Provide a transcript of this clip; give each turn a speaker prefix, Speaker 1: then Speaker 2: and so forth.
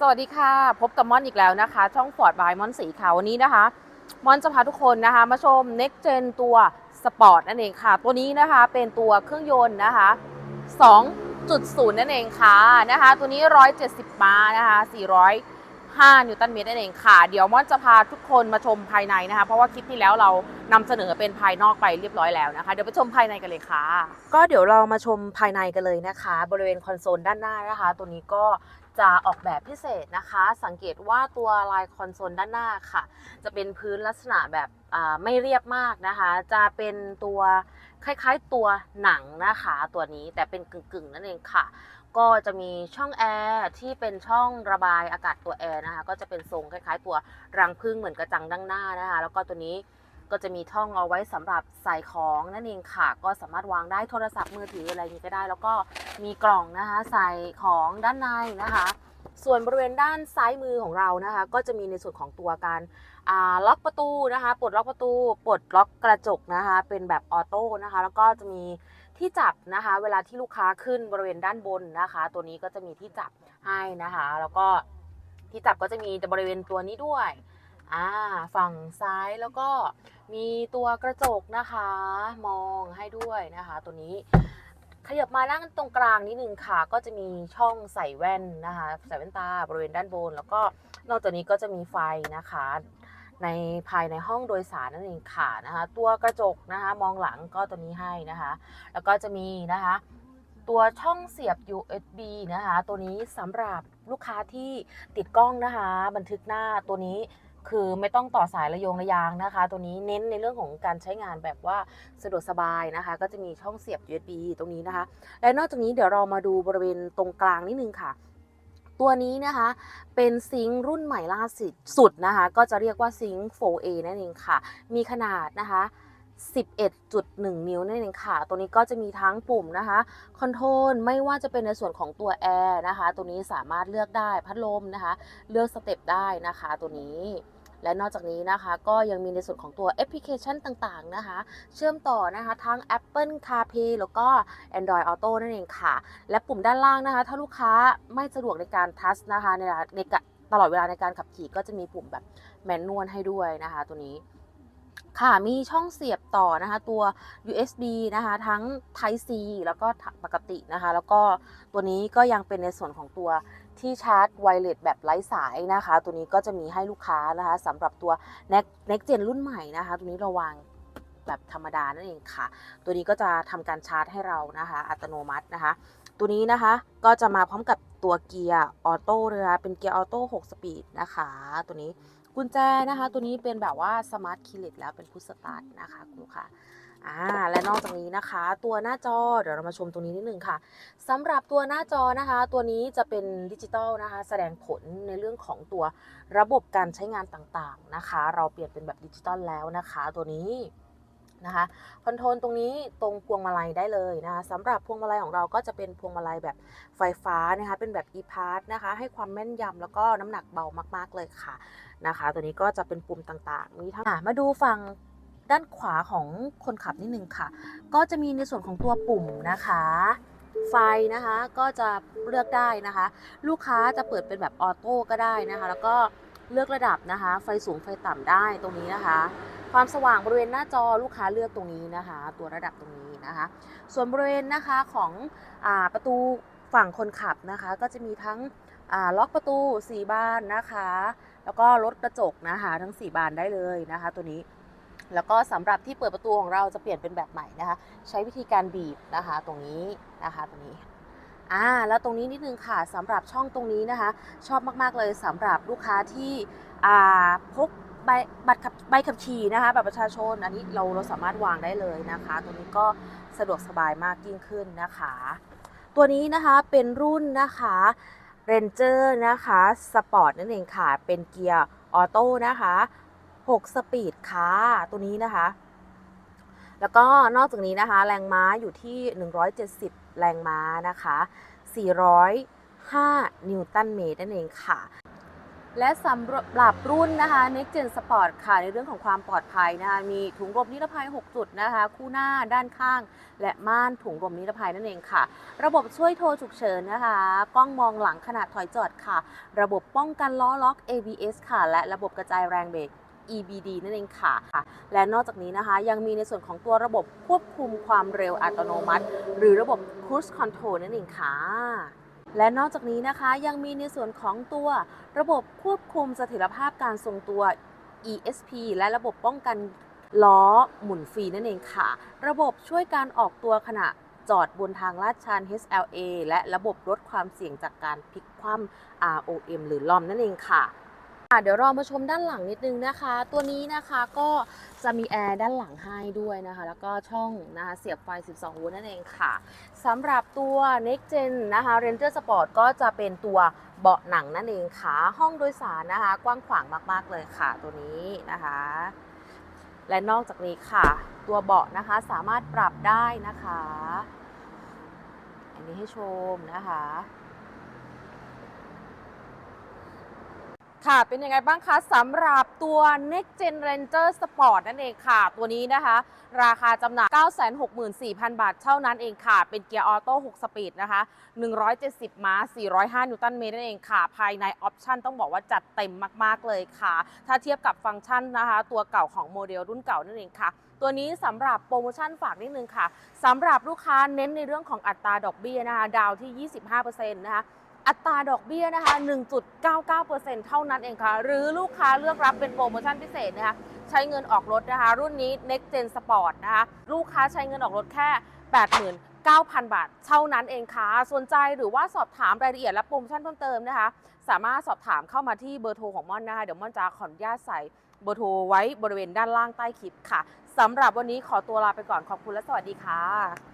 Speaker 1: สวัสดีค่ะ พบกับม่อนอีกแล้วนะคะ ช่องฟอร์ดบายม่อนสีขาววันนี้นะคะ ม่อนจะพาทุกคนนะคะ มาชม Next Gen ตัวสปอร์ตนั่นเองค่ะ ตัวนี้นะคะเป็นตัวเครื่องยนต์นะคะ 2.0 นั่นเองค่ะนะคะ ตัวนี้ 170ม้านะคะ405 นิวตันเมตรนั่นเองค่ะ เดี๋ยวม่อนจะพาทุกคนมาชมภายในนะคะ เพราะว่าคลิปที่แล้วเรานำเสนอเป็นภายนอกไปเรียบร้อยแล้วนะคะ เดี๋ยวไปชมภายในกันเลยค่ะ ก็เดี๋ยวเรามาชมภายในกันเลยนะคะ บริเวณคอนโซลด้านหน้านะคะ ตัวนี้ก็ จะออกแบบพิเศษนะคะ สังเกตว่าตัวลายคอนโซลด้านหน้าค่ะ จะเป็นพื้นลักษณะแบบไม่เรียบมากนะคะ จะเป็นตัวคล้ายๆตัวหนังนะคะตัวนี้แต่เป็นกึ่งๆนั่นเองค่ะ ก็จะมีช่องแอร์ที่เป็นช่องระบายอากาศตัวแอร์นะคะ ก็จะเป็นทรงคล้ายๆ ตัวรังผึ้งเหมือนกระจังดั้งหน้านะคะ แล้วก็ตัวนี้ ก็จะมีช่องเอาไว้สำหรับใส่ของนั่นเองค่ะ ก็สามารถวางได้โทรศัพท์มือถืออะไรนี้ก็ได้ แล้วก็มีกล่องนะคะใส่ของด้านในนะคะ ส่วนบริเวณด้านซ้ายมือของเรานะคะ ก็จะมีในส่วนของตัวการล็อกประตูนะคะปลดล็อกประตูปลดล็อกกระจกนะคะ เป็นแบบออโต้นะคะ แล้วก็จะมีที่จับนะคะ เวลาที่ลูกค้าขึ้นบริเวณด้านบนนะคะ ตัวนี้ก็จะมีที่จับให้นะคะ แล้วก็ที่จับก็จะมีบริเวณตัวนี้ด้วย อ่าฝั่งซ้ายแล้วก็มีตัวกระจกนะคะ มองให้ด้วยนะคะ ตัวนี้ขยับมานั่งตรงกลางนิดนึงค่ะ ก็จะมีช่องใส่แว่นนะคะใส่แว่นตาบริเวณด้านบน แล้วก็นอกจากนี้ก็จะมีไฟนะคะ ในภายในห้องโดยสารนั่นเองค่ะนะคะ ตัวกระจกนะคะ มองหลังก็ตัวนี้ให้นะคะ แล้วก็จะมีนะคะ ตัวช่องเสียบ USB นะคะ ตัวนี้สำหรับลูกค้าที่ติดกล้องนะคะ บันทึกหน้าตัวนี้ คือไม่ต้องต่อสายระยงระยางนะคะ ตัวนี้เน้นในเรื่องของการใช้งานแบบว่าสะดวกสบายนะคะ ก็จะมีช่องเสียบ USB ตรงนี้นะคะ และนอกจากนี้เดี๋ยวเรามาดูบริเวณตรงกลางนิดนึงค่ะตัวนี้นะคะเป็นซิงค์รุ่นใหม่ล่าสุดสุดนะคะ ก็จะเรียกว่าซิงค์ 4A นั่นเองค่ะ มีขนาดนะคะ 11.1 นิ้วนั่นเองค่ะ ตัวนี้ก็จะมีทั้งปุ่มนะคะคอนโทรลไม่ว่าจะเป็นในส่วนของตัวแอร์นะคะ ตัวนี้สามารถเลือกได้พัดลมนะคะ เลือกสเต็ปได้นะคะตัวนี้ และนอกจากนี้นะคะ ก็ยังมีในส่วนของตัวแอปพลิเคชันต่างๆนะคะ เชื่อมต่อนะคะ ทั้ง Apple CarPlay แล้วก็ Android Auto นั่นเองค่ะ และปุ่มด้านล่างนะคะ ถ้าลูกค้าไม่สะดวกในการทัชนะคะในในกะตลอดเวลาในการขับขี่ก็จะมีปุ่มแบบแมนนวลให้ด้วยนะคะ ตัวนี้ค่ะ มีช่องเสียบต่อนะคะตัว USB นะคะ ทั้ง Type C แล้วก็ปกตินะคะ แล้วก็ตัวนี้ก็ยังเป็นในส่วนของตัว ที่ชาร์จไวเลสแบบไร้สายนะคะ ตัวนี้ก็จะมีให้ลูกค้านะคะสำหรับตัว Next Next Gen รุ่นใหม่นะคะ ตัวนี้ราวางแบบธรรมดานั่นเองค่ะ ตัวนี้ก็จะทำการชาร์จให้เรานะคะ อัตโนมัตินะคะ ตัวนี้นะคะก็จะมาพร้อมกับตัวเกียร์ออโต้เลยนะคะเป็นเกียร์ออโต้6สปีดนะคะ ตัวนี้กุญแจนะคะ ตัวนี้เป็นแบบว่าสมาร์ทคีย์เลสแล้วเป็นพุทสตาร์ทนะคะคุณลูกค้า อ่าและนอกจากนี้นะคะ ตัวหน้าจอเดี๋ยวเรามาชมตรงนี้นิดนึงค่ะสำหรับตัวหน้าจอนะคะ ตัวนี้จะเป็นดิจิตอลนะคะ แสดงผลในเรื่องของตัวระบบการใช้งานต่างๆนะคะ เราเปลี่ยนเป็นแบบดิจิตอลแล้วนะคะ ตัวนี้นะคะคอนโทรลตรงนี้ตรงพวงมาลัยได้เลยนะคะสำหรับพวงมาลัยของเราก็จะเป็นพวงมาลัยแบบไฟฟ้านะคะเป็นแบบ e-pass นะคะ ให้ความแม่นยำแล้วก็น้ำหนักเบามากๆเลยค่ะนะคะ ตัวนี้ก็จะเป็นปุ่มต่างๆมีทั้งมาดูฝั่ง ด้านขวาของคนขับนิดนึงค่ะ ก็จะมีในส่วนของตัวปุ่มนะคะ ไฟนะคะก็จะเลือกได้นะคะ ลูกค้าจะเปิดเป็นแบบออโต้ก็ได้นะคะ แล้วก็เลือกระดับนะคะ ไฟสูงไฟต่ำได้ตรงนี้นะคะ ความสว่างบริเวณหน้าจอลูกค้าเลือกตรงนี้นะคะ ตัวระดับตรงนี้นะคะ ส่วนบริเวณนะคะของอประตูฝั่งคนขับนะคะ ก็จะมีทั้งล็อกประตู 4 บานนะคะ แล้วก็ลดกระจกนะคะ ทั้ง 4 บานได้เลยนะคะ ตัวนี้ แล้วก็สำหรับที่เปิดประตูของเราจะเปลี่ยนเป็นแบบใหม่นะคะ ใช้วิธีการบีบนะคะ ตรงนี้นะคะตรงนี้อ่าแล้วตรงนี้นิดนึงค่ะสำหรับช่องตรงนี้นะคะ ชอบมากๆเลยสำหรับลูกค้าที่อ่าพกใบบัตรขับใบขับขี่นะคะบัตรประชาชน อันนี้เราเราสามารถวางได้เลยนะคะตัวนี้ก็สะดวกสบายมากยิ่งขึ้นนะคะ ตัวนี้นะคะเป็นรุ่นนะคะ Ranger นะคะสปอร์ตนั่นเองค่ะ เป็นเกียร์ออโต้นะคะ 6 สปีดค่ะ ตัวนี้นะคะ แล้วก็นอกจากนี้นะคะ แรงม้าอยู่ที่ 170 แรงม้านะคะ 405 นิวตันเมตรนั่นเองค่ะ และสำหรับรุ่นนะคะ Next Gen Sport ค่ะ ในเรื่องของความปลอดภัยนะคะ มีถุงลมนิรภัย 6 จุดนะคะ คู่หน้าด้านข้าง และม่านถุงลมนิรภัยนั่นเองค่ะ ระบบช่วยโทรฉุกเฉินนะคะ กล้องมองหลังขณะถอยจอดค่ะ ระบบป้องกันล้อล็อก ABS ค่ะ และระบบกระจายแรงเบรก EBD นั่นเองค่ะ และนอกจากนี้นะคะ ยังมีในส่วนของตัวระบบควบคุมความเร็วอัตโนมัติ หรือระบบ Cruise Control นั่นเองค่ะและนอกจากนี้นะคะยังมีในส่วนของตัวระบบควบคุมเสถียรภาพการทรงตัว ESP และระบบป้องกันล้อหมุนฟรีนั่นเองค่ะ ระบบช่วยการออกตัวขณะจอดบนทางลาดชัน HLA และระบบลดความเสี่ยงจากการพลิกคว่ำ ROM หรือลอมนั่นเองค่ะอะ เดี๋ยวเรามาชมด้านหลังนิดนึงนะคะ ตัวนี้นะคะก็จะมีแอร์ด้านหลังให้ด้วยนะคะ แล้วก็ช่องนะคะเสียบไฟ 12 โวลต์นั่นเองค่ะสำหรับตัว Next Gen นะคะ Ranger Sport ก็จะเป็นตัวเบาะหนังนั่นเองค่ะ ห้องโดยสารนะคะ กว้างขวางมาก ๆ เลยค่ะตัวนี้นะคะ และนอกจากนี้ค่ะ ตัวเบาะนะคะสามารถปรับได้นะคะ อันนี้ให้ชมนะคะ ค่ะ เป็นยังไงบ้างคะสำหรับตัว Next Gen Ranger Sport นั่นเองค่ะ ตัวนี้นะคะ ราคาจำหน่าย 964,000 บาทเท่านั้นเองค่ะ เป็นเกียร์ออโต้ 6 สปีดนะคะ 170 ม้า 405 นิวตันเมตรนั่นเองค่ะ ภายในออปชันต้องบอกว่าจัดเต็มมาก ๆ เลยค่ะ ถ้าเทียบกับฟังก์ชันนะคะ ตัวเก่าของโมเดลรุ่นเก่านั่นเองค่ะ ตัวนี้สำหรับโปรโมชั่นฝากนิดนึงค่ะสำหรับลูกค้าเน้นในเรื่องของอัตราดอกเบี้ยนะคะ ดาวที่ 25%นะคะ อัตราดอกเบี้ยนะคะ 1.99%เท่านั้นเองค่ะ หรือลูกค้าเลือกรับเป็นโปรโมชั่นพิเศษนะคะใช้เงินออกรถนะคะ รุ่นนี้ Next Gen Sport นะคะ ลูกค้าใช้เงินออกรถแค่ 89,000 บาท เท่านั้นเองค่ะ สนใจหรือว่าสอบถามรายละเอียดและโปรโมชั่นเพิ่มเติมนะคะ สามารถสอบถามเข้ามาที่เบอร์โทรของม่อนนะคะ เดี๋ยวม่อนจะขออนุญาตใส่เบอร์โทรไว้บริเวณด้านล่างใต้คลิปค่ะสำหรับวันนี้ขอตัวลาไปก่อนขอบคุณและสวัสดีค่ะ